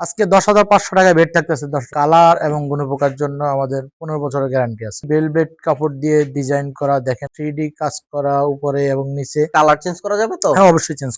আজকে দশ হাজার পাঁচশো টাকায় বেড থাকতেছে দশ কালার এবং গুণপোকার জন্য আমাদের পনেরো বছরের গ্যারান্টি আছে। বেলবেট কাপড় দিয়ে ডিজাইন করা দেখেন থ্রি কাজ করা উপরে এবং নিচে। কালার চেঞ্জ করা যাবে তো? হ্যাঁ অবশ্যই চেঞ্জ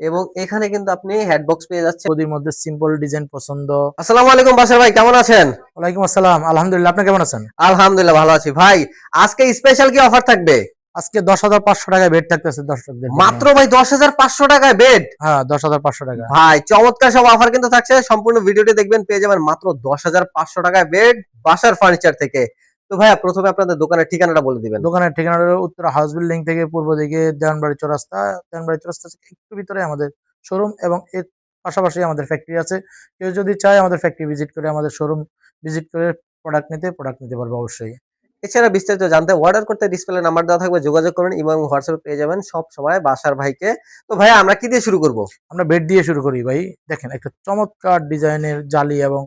এবং এখানে কিন্তু আপনি হেডবক্স পেয়ে যাচ্ছেন। গদির মধ্যে সিম্পল ডিজাইন পছন্দ। আসসালামু আলাইকুম বাসার ভাই কেমন আছেন? ওয়ালাইকুম আসসালাম। আলহামদুলিল্লাহ আপনি কেমন আছেন? আলহামদুলিল্লাহ ভালো আছি। ভাই আজকে স্পেশাল কি অফার থাকবে? আজকে দশ হাজার পাঁচশো টাকায় বেড থাকতেছে দর্শকদের। মাত্র ভাই দশ হাজার পাঁচশো টাকায় বেড হ্যাঁ দশ হাজার পাঁচশো টাকা ভাই চমৎকার সব অফার কিন্তু থাকছে। সম্পূর্ণ ভিডিওটি দেখবেন পেয়ে যাবেন মাত্র দশ হাজার পাঁচশো টাকায় বেড বাসার ফার্নিচার থেকে। তো ভাইয়া প্রথমে আপনাদের দোকানের ঠিকানাটা বলে দিবেন। দোকানের ঠিকানাটা উত্তর হাউস বিল্ডিং থেকে পূর্ব দিকে দেওয়ানবাড়ি চৌরাস্তা। দেওয়ানবাড়ি চৌরাস্তা থেকে একটু ভিতরে আমাদের শোরুম এবং এর পাশাপাশি আমাদের ফ্যাক্টরি আছে। কেউ যদি চায় আমাদের ফ্যাক্টরি ভিজিট করে আমাদের শোরুম ভিজিট করে প্রোডাক্ট নিতে প্রোডাক্ট নিতে পারবে অবশ্যই। এছাড়া বিস্তারিত জানতে অর্ডার করতে ডিসপ্লে নাম্বার দেওয়া থাকবে যোগাযোগ করুন এবং হোয়াটসঅ্যাপে পেয়ে যাবেন সব সময় বাসার ভাইকে। তো ভাইয়া আমরা কি দিয়ে শুরু করব? আমরা বেড দিয়ে শুরু করি ভাই। দেখেন একটা চমৎকার ডিজাইনের জালি এবং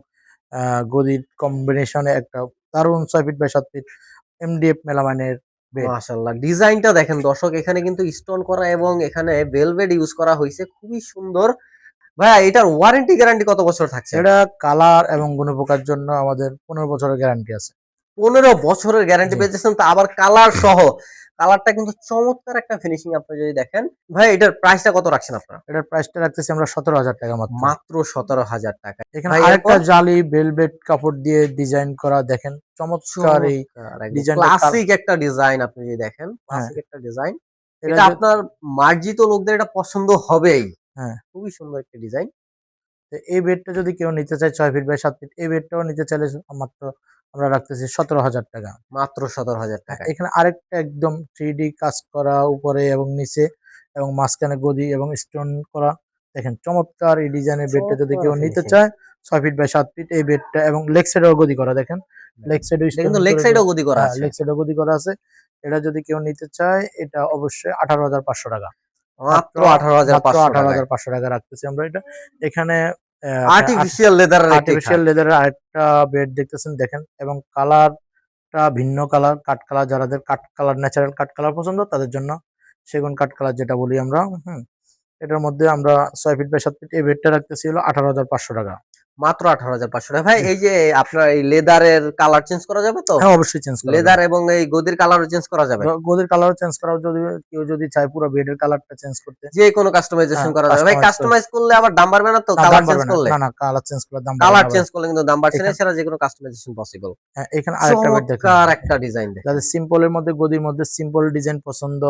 গদির কম্বিনেশনে একটা দারুণ ছয় ফিট বাই সাত ফিট এমডিএফ মেলামাইনের Bed. মাশাআল্লাহ ডিজাইনটা দেখেন দর্শক এখানে কিন্তু স্টোন করা এবং এখানে ভেলভেট ইউজ করা হয়েছে খুবই সুন্দর। ভাইয়া এটার ওয়ারেন্টি গ্যারান্টি কত বছর থাকছে? এটা কালার এবং গুণপোকার জন্য আমাদের পনেরো বছরের গ্যারান্টি আছে। পনেরো বছরের গ্যারান্টি। পেয়েছেন তো আবার কালার সহ কালারটা কিন্তু চমৎকার একটা ফিনিশিং আপনি যদি দেখেন ভাই এটার প্রাইসটা কত রাখছেন আপনারা এটার প্রাইসটা রাখতেছি আমরা সতেরো হাজার টাকা মাত্র মাত্র সতেরো হাজার টাকা এখানে আরেকটা? জালি বেলভেট কাপড় দিয়ে ডিজাইন করা দেখেন চমৎকার এই ডিজাইনটা ক্লাসিক একটা ডিজাইন আপনি যদি দেখেন হ্যাঁ। ক্লাসিক একটা ডিজাইন এটা আপনার মার্জিত লোকদের এটা পছন্দ হবেই হ্যাঁ। খুবই সুন্দর একটা ডিজাইন তো এই বেডটা যদি কেউ নিতে চায় ছয় ফিট বাই সাত ফিট এই বেডটাও নিতে চাইলে মাত্র আমরা রাখতেছি সতেরো হাজার টাকা মাত্র সতেরো হাজার টাকা। এখানে আরেকটা একদম থ্রি কাজ করা উপরে এবং নিচে এবং মাঝখানে গদি এবং স্টোন করা। দেখেন চমৎকার এই ডিজাইনের বেডটা যদি কেউ নিতে চায় ছয় ফিট বাই সাত ফিট এই বেডটা এবং লেগ সাইডেও গদি করা দেখেন। লেগ সাইডেও এটা কিন্তু লেগ সাইডও গদি করা আছে। লেগ সাইডেও গদি করা আছে। এটা যদি কেউ নিতে চায় এটা অবশ্যই আঠারো হাজার পাঁচশো টাকা। মাত্র আঠারো হাজার আঠারো হাজার পাঁচশো টাকা রাখতেছি আমরা এটা। এখানে আর্টিফিশিয়াল লেদারের আর্টিফিশিয়াল লেদারের আরেকটা বেড দেখতেছেন দেখেন এবং কালারটা ভিন্ন কালার কাঠ কালার যাদের কাট কালার ন্যাচারাল কাঠ কালার পছন্দ তাদের জন্য সেগুন কাঠ কালার যেটা বলি আমরা হুম। এটার মধ্যে আমরা ছয় ফিট বাই সাত ফিট এই বেডটা রাখতেছি হলো আঠারো হাজার পাঁচশো টাকা। মাত্র আঠারো হাজার পাঁচশো টাকা। ভাই এই যে আপনার এই লেদারের কালার চেঞ্জ করা যাবে তো? হ্যাঁ অবশ্যই চেঞ্জ করা লেদার এবং এই গদির কালার চেঞ্জ করা যাবে। গদির কালার চেঞ্জ করা যদি কেউ যদি চায় পুরো বেডের কালারটা চেঞ্জ করতে। যে কোনো কাস্টমাইজেশন হ্যাঁ, করা যাবে। ভাই কাস্টমাইজ করলে আবার দাম বাড়বে না তো? কালার চেঞ্জ করলে? না না কালার চেঞ্জ করলে দাম কালার। চেঞ্জ করলে কিন্তু দাম বাড়ছে না। এছাড়া যে কোনো কাস্টমাইজেশন পসিবল হ্যাঁ, এখানে আরেকটা বেড দেখেন। চমৎকার একটা ডিজাইন দেখেন। যাদের সিম্পলের মধ্যে গদির মধ্যে সিম্পল ডিজাইন পছন্দ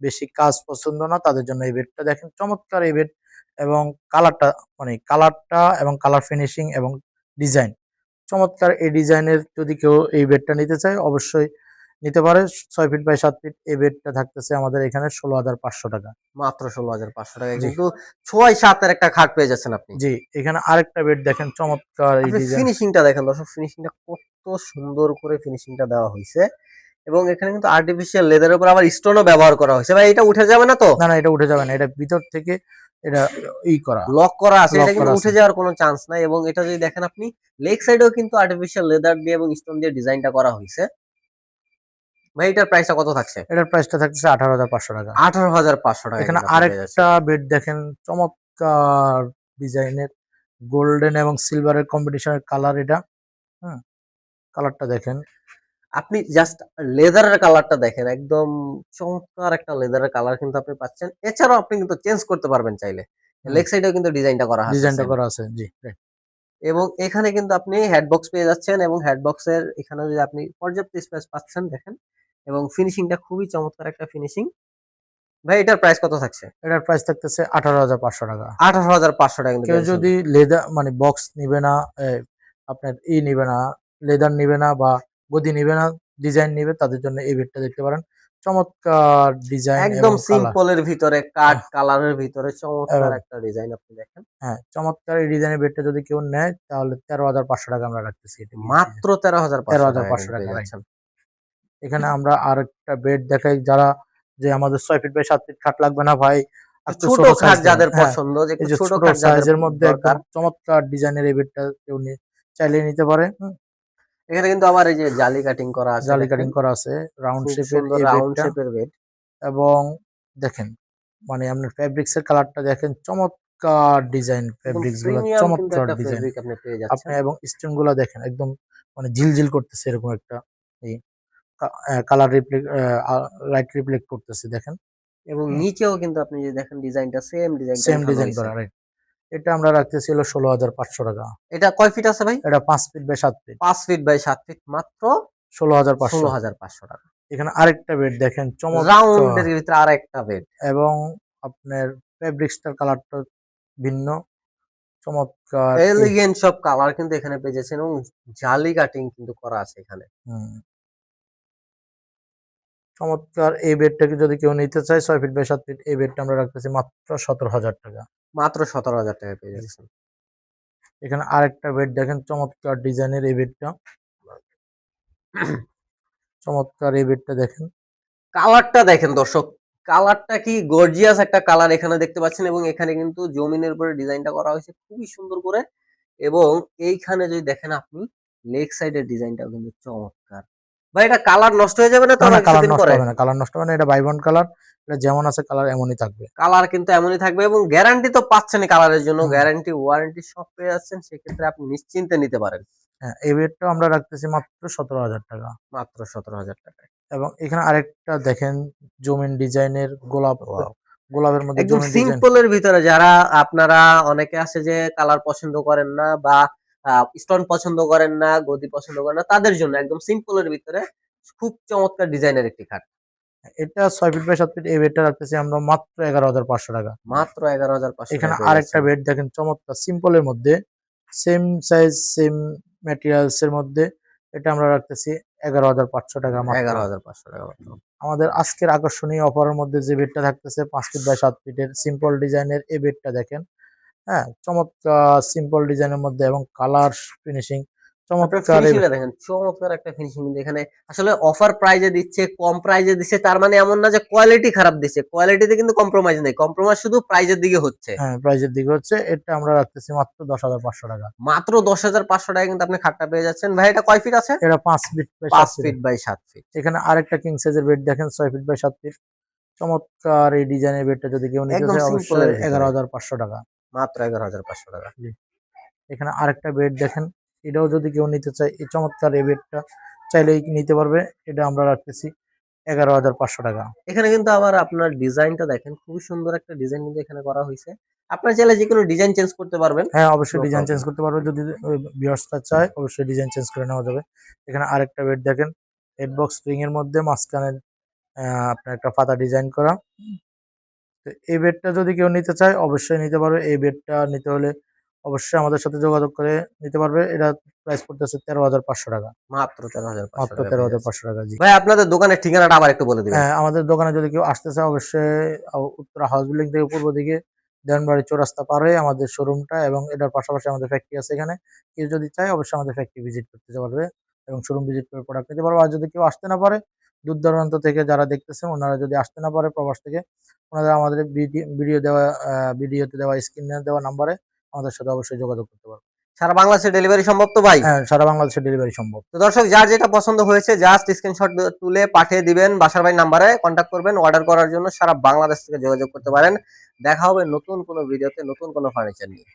বেশি কাজ পছন্দ না তাদের জন্য এই বেডটা দেখেন। চমৎকার এই বেড এবং কালারটা মানে কালারটা এবং কালার ফিনিশিং এবং ডিজাইন। চমৎকার এই ডিজাইনের যদি কেউ এই বেডটা নিতে চায় অবশ্যই নিতে পারে। ছয় ফিট বাই সাত ফিট এই বেডটা থাকতেছে আমাদের এখানে ষোলো হাজার পাঁচশো টাকা। মাত্র ষোলো হাজার পাঁচশো টাকা। কিন্তু ছয় সাতের একটা খাট পেয়ে যাচ্ছেন আপনি। জি এখানে আরেকটা বেড দেখেন চমৎকার ফিনিশিংটা দেখেন দর্শক ফিনিশিংটা কত সুন্দর করে ফিনিশিংটা দেওয়া হয়েছে। এবং এখানে কিন্তু আর্টিফিশিয়াল লেদারের উপর আবার স্টোনও ব্যবহার করা হয়েছে। ভাই এটা উঠে যাবে না তো? না না এটা উঠে যাবে না। এটা ভিতর থেকে এটা ই করা। লক করা আছে এটা কিন্তু উঠে যাওয়ার কোনো চান্স নাই এবং এটা যদি দেখেন আপনি লেগ সাইডেও কিন্তু আর্টিফিশিয়াল লেদার দিয়ে এবং স্টোন দিয়ে ডিজাইনটা করা হয়েছে। ভাই এটার প্রাইসটা কত থাকছে? এটার প্রাইসটা থাকতেছে আঠারো হাজার পাঁচশো টাকা। আঠারো হাজার পাঁচশো টাকা এখানে। আরেকটা বেড দেখেন চমৎকার ডিজাইনের গোল্ডেন এবং সিলভারের কম্বিনেশনের কালার এটা। হুম কালারটা দেখেন। আপনি জাস্ট লেদারের কালারটা দেখেন একদম চমৎকার একটা লেদারের কালার কিন্তু আপনি পাচ্ছেন। এছাড়াও আপনি কিন্তু চেঞ্জ করতে পারবেন চাইলে। লেগ সাইডেও কিন্তু ডিজাইনটা করা আছে। ডিজাইনটা করা আছে জি এবং এখানে কিন্তু আপনি হেডবক্স পেয়ে যাচ্ছেন এবং হেডবক্সের এখানে যদি আপনি পর্যাপ্ত স্পেস পাচ্ছেন দেখেন এবং ফিনিশিংটা খুবই চমৎকার একটা ফিনিশিং ভাই এটার প্রাইস কত থাকছে? এটার প্রাইস থাকতেছে আঠারো হাজার পাঁচশো টাকা। আঠারো হাজার পাঁচশো টাকা কিন্তু কেউ যদি লেদার মানে বক্স নিবে না আপনার ই নিবে না লেদার নিবে না বা গদি নিবে না ডিজাইন নিবে তাদের জন্য এই বেডটা দেখতে পারেন। চমৎকার ডিজাইন। একদম সিম্পলের ভিতরে কাঠ কালারের ভিতরে চমৎকার একটা ডিজাইন আপনি দেখেন। হ্যাঁ চমৎকার এই ডিজাইনের বেডটা যদি কেউ নেয় তাহলে তেরো হাজার পাঁচশো টাকা আমরা রাখতেছি এটা মাত্র তেরো হাজার পাঁচশো টাকা 13,500 টাকা, পেয়ে এখানে আমরা আরেকটা বেড দেখাই যারা যে আমাদের ছয় ফিট বাই সাত ফিট খাট লাগবে না ভাই একটু ছোট খাট যাদের হ্যাঁ, পছন্দ যে একটু ছোট সাইজের মধ্যে চমৎকার ডিজাইনের এই বেডটা কেউ চাইলে নিতে পারে এখানে কিন্তু আমার এই যে জালি কাটিং করা আছে জালি কাটিং করা আছে রাউন্ড শেপের রাউন্ড শেপের বেড এবং দেখেন মানে আপনার ফ্যাব্রিক্স এর কালারটা দেখেন চমৎকার ডিজাইন ফেব্রিক্সগুলো চমৎকার ডিজাইন আপনি পেয়ে আপনি এবং স্টোনগুলো দেখেন একদম মানে ঝিলঝিল করতেছে এরকম একটা এই কালার রিফ্লেক্ট লাইট রিফ্লেক্ট করতেছে দেখেন। এবং নিচেও কিন্তু আপনি যে দেখেন ডিজাইনটা সেম ডিজাইন সেম ডিজাইন করা রাইট এটা আমরা রাখতেছি হলো ষোলো হাজার পাঁচশো টাকা। এটা কয় ফিট আছে ভাই? এটা পাঁচ ফিট বাই সাত ফিট পাঁচ ফিট বাই সাত ফিট মাত্র ষোলো হাজার ষোলো হাজার পাঁচশো টাকা। এখানে আরেকটা বেড দেখেন চমৎকার। রাউন্ডের ভিতরে আর একটা বেড এবং আপনার ফেব্রিক্সটার কালারটা ভিন্ন চমৎকার। এলিগেন্ট সব কালার কিন্তু এখানে পেয়ে যাচ্ছেন এবং জালি কাটিং কিন্তু করা আছে এখানে। চমৎকার এই বেডটাকে যদি কেউ নিতে চায় ছয় ফিট বাই সাত ফিট এই বেডটা আমরা রাখতেছি মাত্র সতেরো হাজার টাকা। মাত্র সতেরো হাজার টাকা পেয়ে যাচ্ছেন। এখানে আরেকটা বেড দেখেন চমৎকার ডিজাইনের এই বেডটা চমৎকার এই বেডটা দেখেন। কালারটা দেখেন দর্শক কালারটা কি গর্জিয়াস একটা কালার এখানে দেখতে পাচ্ছেন এবং এখানে কিন্তু জমিনের উপরে ডিজাইনটা করা হয়েছে খুবই সুন্দর করে। এবং এইখানে যদি দেখেন আপনি লেগ সাইডের ডিজাইনটাও কিন্তু চমৎকার। ভাই এটা কালার নষ্ট হয়ে যাবে না তো কালার নষ্ট হবে না কালার নষ্ট হবে না এটা বাইবন কালার এটা যেমন আছে কালার এমনই থাকবে। কালার কিন্তু এমনই থাকবে এবং গ্যারান্টি তো পাচ্ছেন কালারের জন্য। গ্যারান্টি ওয়ারেন্টি সব পেয়ে যাচ্ছেন সেক্ষেত্রে আপনি নিশ্চিন্তে নিতে পারেন। হ্যাঁ এই বেডটা আমরা রাখতেছি মাত্র সতেরো হাজার টাকা। মাত্র সতেরো হাজার টাকা এবং এখানে আরেকটা দেখেন জমিন ডিজাইনের গোলাপ গোলাপের মধ্যে একদম সিম্পলের ভিতরে যারা আপনারা অনেকে আছে যে কালার পছন্দ করেন না বা স্টোন পছন্দ করেন না গদি পছন্দ করেন না তাদের জন্য একদম সিম্পলের ভিতরে খুব চমৎকার ডিজাইনের একটি খাট এটা ছয় ফিট বাই সাত ফিট এই বেডটা রাখতেছি আমরা মাত্র এগারো হাজার পাঁচশো টাকা মাত্র এগারো হাজার পাঁচশো এখানে আরেকটা বেড দেখেন চমৎকার সিম্পলের মধ্যে সেম সাইজ সেম ম্যাটেরিয়ালস এর মধ্যে এটা আমরা রাখতেছি এগারো হাজার পাঁচশো টাকা মাত্র। এগারো হাজার পাঁচশো টাকা। আমাদের আজকের আকর্ষণীয় অফারের মধ্যে যে বেডটা থাকতেছে পাঁচ ফিট বাই সাত ফিটের সিম্পল ডিজাইনের এই বেডটা দেখেন হ্যাঁ চমৎকার সিম্পল ডিজাইনের মধ্যে এবং কালার ফিনিশিং চমৎকার দেখেন চমৎকার একটা ফিনিশিং এখানে আসলে অফার প্রাইজে দিচ্ছে কম প্রাইজে দিচ্ছে তার মানে এমন না যে কোয়ালিটি খারাপ দিচ্ছে কোয়ালিটিতে কিন্তু কম্প্রোমাইজ নেই কম্প্রোমাইজ শুধু প্রাইজের দিকে হচ্ছে। হ্যাঁ প্রাইজের দিকে হচ্ছে এটা আমরা রাখতেছি মাত্র দশ হাজার পাঁচশো টাকা। মাত্র দশ হাজার পাঁচশো টাকা কিন্তু আপনি খাটটা পেয়ে যাচ্ছেন। ভাই এটা কয় ফিট আছে? এটা পাঁচ ফিট পাঁচ ফিট ফিট বাই সাত ফিট এখানে আরেকটা কিং সাইজের বেড দেখেন ছয় ফিট বাই সাত ফিট চমৎকার এই ডিজাইনের বেডটা যদি কেউ নিতে চায় অবশ্যই এগারো হাজার পাঁচশো টাকা। মাত্র এগারো হাজার পাঁচশো টাকা। এখানে আরেকটা বেড দেখেন। এটাও যদি কেউ নিতে চায় এই চমৎকার এই বেডটা চাইলেই নিতে পারবে। এটা আমরা রাখতেছি এগারো হাজার পাঁচশো টাকা। এখানে কিন্তু আবার আপনার ডিজাইনটা দেখেন খুবই সুন্দর একটা ডিজাইন কিন্তু এখানে করা হয়েছে। আপনার চাইলে যে কোনো ডিজাইন চেঞ্জ করতে পারবেন। হ্যাঁ অবশ্যই ডিজাইন চেঞ্জ করতে পারবে। যদি ভিউয়ার্সটা চায় অবশ্যই ডিজাইন চেঞ্জ করে নেওয়া যাবে। এখানে আরেকটা বেড দেখেন হেড বক্স রিং এর মধ্যে মাঝখানে আপনার একটা পাতা ডিজাইন করা। তো এই বেডটা যদি কেউ নিতে চায় অবশ্যই নিতে পারবে। এই বেডটা নিতে হলে অবশ্যই আমাদের সাথে যোগাযোগ করে নিতে পারবে। এটা প্রাইস পড়তেছে তেরো হাজার পাঁচশো টাকা। মাত্র তেরো হাজার মাত্র তেরো হাজার পাঁচশো টাকা জি। ভাই আপনাদের দোকানের ঠিকানাটা আবার একটু বলে দিবেন। হ্যাঁ আমাদের দোকানে যদি কেউ আসতে চায় অবশ্যই উত্তরা হাউস বিল্ডিং থেকে পূর্ব দিকে দেওয়ানবাড়ি চৌরাস্তা পার হয়ে আমাদের শোরুমটা এবং এটার পাশাপাশি আমাদের ফ্যাক্টরি আছে এখানে। কেউ যদি চায় অবশ্যই আমাদের ফ্যাক্টরি ভিজিট করতে পারবে এবং শোরুম ভিজিট করে প্রোডাক্ট নিতে পারবে। আর যদি কেউ আসতে না পারে দূর দূরান্ত থেকে যারা দেখতেছেন ওনারা যদি আসতে না পারে প্রবাস থেকে ওনারা আমাদের ভিডিও দেওয়া ভিডিওতে দেওয়া স্ক্রিনে দেওয়া নাম্বারে আমাদের সাথে অবশ্যই যোগাযোগ করতে পারবে সারা বাংলাদেশে ডেলিভারি সম্ভব তো ভাই? হ্যাঁ সারা বাংলাদেশে ডেলিভারি সম্ভব। তো দর্শক যার যেটা পছন্দ হয়েছে জাস্ট স্ক্রিনশট তুলে পাঠিয়ে দিবেন বাসার ভাই নাম্বারে কন্ট্যাক্ট করবেন অর্ডার করার জন্য সারা বাংলাদেশ থেকে যোগাযোগ করতে পারেন। দেখা হবে নতুন কোনো ভিডিওতে নতুন কোনো ফার্নিচার নিয়ে।